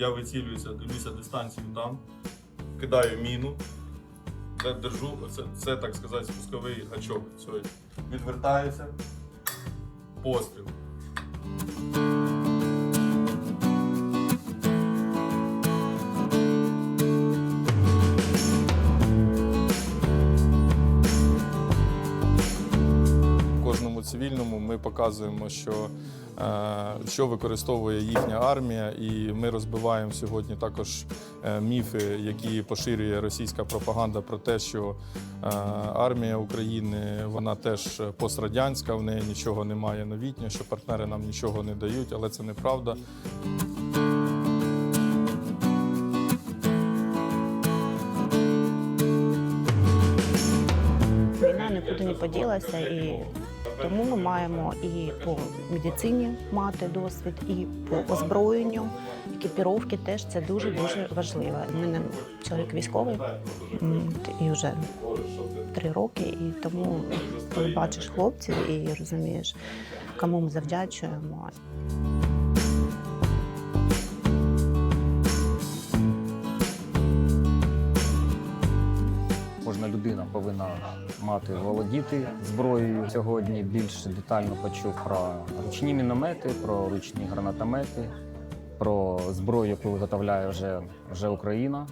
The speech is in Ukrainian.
Я вицілююся, дивлюся дистанцію там, кидаю міну, де- держу, це, це так сказати, спусковий гачок. Відвертаюся, постріл. Кожному цивільному ми показуємо, що, е, що використовує їхня армія, і ми розбиваємо сьогодні також е, міфи, які поширює російська пропаганда про те, що е, армія України вона теж пострадянська, в неї нічого немає новітнього, що партнери нам нічого не дають, але це неправда. Війна нікуди не поділася, і тому ми маємо і по медицині мати досвід, і по озброєнню, екіпіровки теж це дуже дуже важливо. У мене чоловік військовий і вже три роки, і тому коли бачиш хлопців і розумієш, кому ми завдячуємо. Людина повинна мати володіти зброєю. Сьогодні більш детально почув про ручні міномети, про ручні гранатомети, про зброю, яку виготовляє вже, вже Україна.